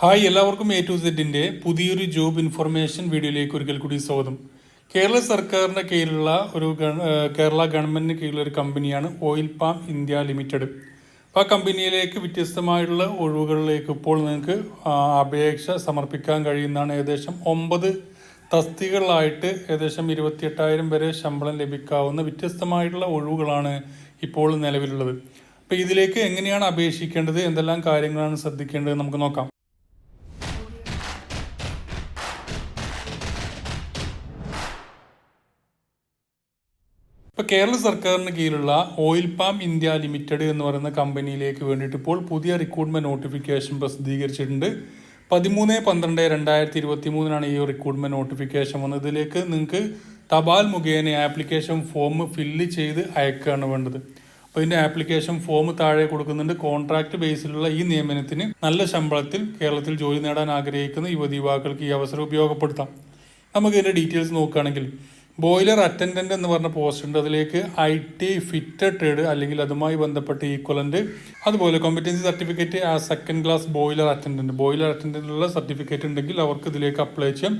Hi എല്ലാവർക്കും A to സെഡിന്റെ പുതിയൊരു job information വീഡിയോയിലേക്ക് ഒരിക്കൽ കൂടി സ്വാഗതം. കേരള സർക്കാരിന്റെ കീഴിലുള്ള ഒരു കേരള ഗവൺമെന്റിന് കീഴിലുള്ള ഒരു കമ്പനിയാണ് ഓയിൽ പാം ഇന്ത്യ ലിമിറ്റഡ് അപ്പോൾ ആ കമ്പനിയിലേക്ക് വ്യത്യസ്തമായിട്ടുള്ള ഒഴിവുകളിലേക്ക് ഇപ്പോൾ നിങ്ങൾക്ക് അപേക്ഷ സമർപ്പിക്കാൻ കഴിയുന്നതാണ് ഏകദേശം ഒമ്പത് തസ്തികളായിട്ട് ഏകദേശം ഇരുപത്തിയെട്ടായിരം വരെ ശമ്പളം ലഭിക്കാവുന്ന വ്യത്യസ്തമായിട്ടുള്ള ഒഴിവുകളാണ് ഇപ്പോൾ നിലവിലുള്ളത്. അപ്പോൾ ഇതിലേക്ക് എങ്ങനെയാണ് അപേക്ഷിക്കേണ്ടത്? എന്തെല്ലാം കാര്യങ്ങളാണ് ശ്രദ്ധിക്കേണ്ടത്? നമുക്ക് നോക്കാം. ഇപ്പോൾ കേരള സർക്കാരിന് കീഴിലുള്ള ഓയിൽ പാം ഇന്ത്യ ലിമിറ്റഡ് എന്ന് പറയുന്ന കമ്പനിയിലേക്ക് വേണ്ടിയിട്ട് ഇപ്പോൾ പുതിയ റിക്രൂട്ട്മെന്റ് നോട്ടിഫിക്കേഷൻ പ്രസിദ്ധീകരിച്ചിട്ടുണ്ട്. പതിമൂന്ന് പന്ത്രണ്ട് രണ്ടായിരത്തി ഇരുപത്തി മൂന്നിനാണ് ഈ റിക്രൂട്ട്മെന്റ് നോട്ടിഫിക്കേഷൻ വന്നത്. ഇതിലേക്ക് നിങ്ങൾക്ക് തപാൽ മുഖേന ആപ്ലിക്കേഷൻ ഫോം ഫില്ല് ചെയ്ത് അയക്കുകയാണ് വേണ്ടത്. അപ്പോൾ ഇതിന്റെ ആപ്ലിക്കേഷൻ ഫോം താഴെ കൊടുക്കുന്നുണ്ട്. കോൺട്രാക്ട് ബേസിലുള്ള ഈ നിയമനത്തിന് നല്ല ശമ്പളത്തിൽ കേരളത്തിൽ ജോലി നേടാൻ ആഗ്രഹിക്കുന്ന യുവതി യുവാക്കൾക്ക് ഈ അവസരം ഉപയോഗപ്പെടുത്താം. നമുക്ക് ഇതിന്റെ ഡീറ്റെയിൽസ് നോക്കുകയാണെങ്കിൽ ബോയിലർ അറ്റൻഡന്റ് എന്ന് പറഞ്ഞ പോസ്റ്റ് ഉണ്ട്. അതിലേക്ക് ഐ ടി ഫിറ്റഡ് ട്രേഡ് അല്ലെങ്കിൽ അതുമായി ബന്ധപ്പെട്ട് ഈക്വലന്റ് അതുപോലെ കോമ്പറ്റൻസി സർട്ടിഫിക്കറ്റ് ആ second class boiler attendant boiler അറ്റൻഡന്റുള്ള certificate ഉണ്ടെങ്കിൽ അവർക്ക് ഇതിലേക്ക് അപ്ലൈ ചെയ്യാം.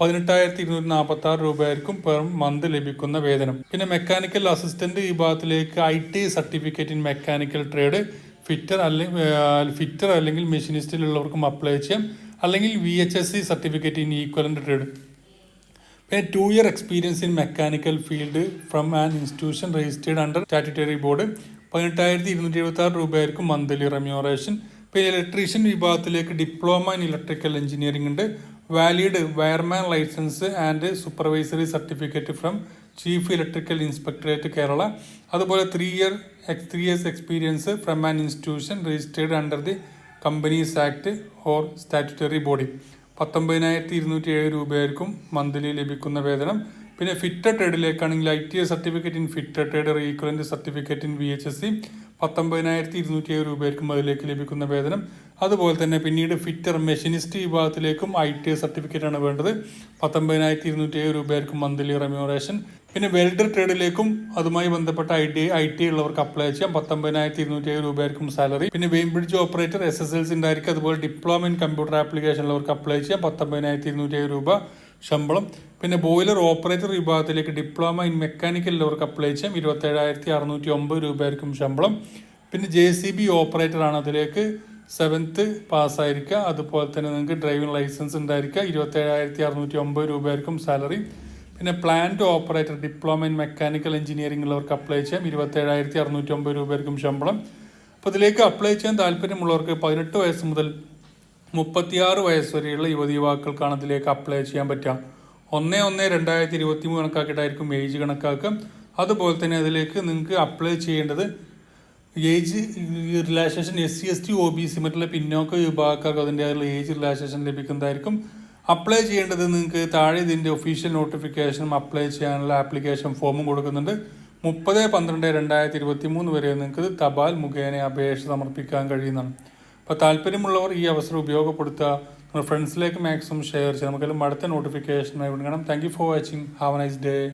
പതിനെട്ടായിരത്തി ഇരുന്നൂറ്റി നാൽപ്പത്തി ആറ് രൂപയായിരിക്കും പെർ മന്ത് ലഭിക്കുന്ന വേതനം. പിന്നെ മെക്കാനിക്കൽ അസിസ്റ്റന്റ് വിഭാഗത്തിലേക്ക് I T certificate in mechanical trade fitter അല്ലെങ്കിൽ ഫിറ്റർ അല്ലെങ്കിൽ മെഷീനിസ്റ്റിലുള്ളവർക്കും അപ്ലൈ ചെയ്യാം. അല്ലെങ്കിൽ V H S C certificate in equivalent trade പിന്നെ two year experience in mechanical field from an institution registered under statutory board പതിനെട്ടായിരത്തി ഇരുന്നൂറ്റി എഴുപത്തി ആറ് രൂപയായിരിക്കും മന്ത്ലി റെമ്യൂറേഷൻ പിന്നെ ഇലക്ട്രീഷ്യൻ വിഭാഗത്തിലേക്ക് ഡിപ്ലോമ ഇൻ ഇലക്ട്രിക്കൽ എഞ്ചിനീയറിംഗ് ഉണ്ട്. Valid wireman licence and supervisory certificate from chief electrical inspectorate Kerala അതുപോലെ three year three years experience from an institution registered under the companies act or statutory body പത്തൊമ്പതിനായിരത്തി ഇരുന്നൂറ്റി ഏഴ് രൂപയായിരിക്കും monthly ലഭിക്കുന്ന വേതനം. പിന്നെ fitted ട്രേഡിലേക്കാണെങ്കിൽ I T A certificate in fitted trade equivalent certificate in V H S C പത്തൊമ്പതിനായിരത്തി ഇരുന്നൂറ്റി ഏഴ് രൂപയായിരിക്കും അതിലേക്ക് ലഭിക്കുന്ന വേതനം. അതുപോലെ തന്നെ പിന്നീട് ഫിറ്റർ മെഷീനിസ്റ്റ് വിഭാഗത്തിലേക്കും ഐ ടി സർട്ടിഫിക്കറ്റ് ആണ് വേണ്ടത്. പത്തൊമ്പതിനായിരത്തി ഇരുന്നൂറ്റി ഏഴ് രൂപയായിരിക്കും മന്ത്ലി റെമ്യൂറേഷൻ പിന്നെ വെൽഡർ ട്രേഡിലേക്കും അതുമായി ബന്ധപ്പെട്ട ഐ ടി ഐ ടി ഉള്ളവർക്ക് അപ്ലൈ ചെയ്യാം. പത്തൊമ്പതിനായിരത്തി ഇരുന്നൂറ്റി ഏഴ് രൂപയായിരിക്കും സാലറി. പിന്നെ weighbridge operator S S L C ഉണ്ടായിരിക്കും. അതുപോലെ ഡിപ്ലോമ ഇൻ കമ്പ്യൂട്ടർ ആപ്ലിക്കേഷൻ ഉള്ളവർക്ക് അപ്ലൈ ചെയ്യാം. പത്തൊമ്പതിനായിരത്തി ഇരുന്നൂറ്റി ഏഴ് രൂപ ശമ്പളം. പിന്നെ ബോയിലർ ഓപ്പറേറ്റർ വിഭാഗത്തിലേക്ക് ഡിപ്ലോമ ഇൻ മെക്കാനിക്കൽ അവർക്ക് അപ്ലൈ ചെയ്യാം. ഇരുപത്തേഴായിരത്തി അറുന്നൂറ്റി ഒമ്പത് രൂപയായിരിക്കും ശമ്പളം. പിന്നെ ജെ സി ബി ഓപ്പറേറ്റർ ആണ് അതിലേക്ക് സെവൻത്ത് പാസ്സായിരിക്കുക അതുപോലെ തന്നെ നിങ്ങൾക്ക് ഡ്രൈവിംഗ് ലൈസൻസ് ഉണ്ടായിരിക്കുക. ഇരുപത്തേഴായിരത്തി അറുന്നൂറ്റി ഒമ്പത് രൂപയായിരിക്കും സാലറി പിന്നെ plant operator diploma in mechanical engineering ഉള്ളവർക്ക് അപ്ലൈ ചെയ്യാം. ഇരുപത്തേഴായിരത്തി അറുന്നൂറ്റി ഒമ്പത് രൂപയായിരിക്കും ശമ്പളം. അപ്പോൾ ഇതിലേക്ക് അപ്ലൈ ചെയ്യാൻ താല്പര്യമുള്ളവർക്ക് പതിനെട്ട് വയസ്സ് മുതൽ മുപ്പത്തിയാറ് വയസ്സ് വരെയുള്ള യുവതി യുവാക്കൾക്കാണ് ഇതിലേക്ക് അപ്ലൈ ചെയ്യാൻ പറ്റുക. ഒന്ന് ഒന്ന് രണ്ടായിരത്തി ഇരുപത്തി മൂന്ന് കണക്കാക്കിയിട്ടായിരിക്കും ഏജ് കണക്കാക്കുക. അതുപോലെ തന്നെ അതിലേക്ക് നിങ്ങൾക്ക് അപ്ലൈ ചെയ്യേണ്ടത് age relaxation S C S T O B C മറ്റുള്ള പിന്നോക്ക വിഭാഗക്കാർക്ക് അതിന്റെ അതിൽ ഏജ് റിലാക്സേഷൻ ലഭിക്കുന്നതായിരിക്കും. അപ്ലൈ ചെയ്യേണ്ടത് നിങ്ങൾക്ക് താഴെ ഇതിന്റെ ഒഫീഷ്യൽ നോട്ടിഫിക്കേഷനും അപ്ലൈ ചെയ്യാനുള്ള ആപ്ലിക്കേഷൻ ഫോമും കൊടുക്കുന്നുണ്ട്. മുപ്പത് പന്ത്രണ്ട് രണ്ടായിരത്തി ഇരുപത്തി മൂന്ന് വരെ നിങ്ങൾക്ക് തപാൽ മുഖേന അപേക്ഷ സമർപ്പിക്കാൻ കഴിയുന്നതാണ്. അപ്പോൾ താല്പര്യമുള്ളവർ ഈ അവസരം ഉപയോഗപ്പെടുത്തുക. ഫ്രണ്ട്സിലേക്ക് മാക്സിമം ഷെയർ ചെയ്യാം. നമുക്കെല്ലാം അടുത്ത നോട്ടിഫിക്കേഷനായി വിടണം thank you for watching have a nice day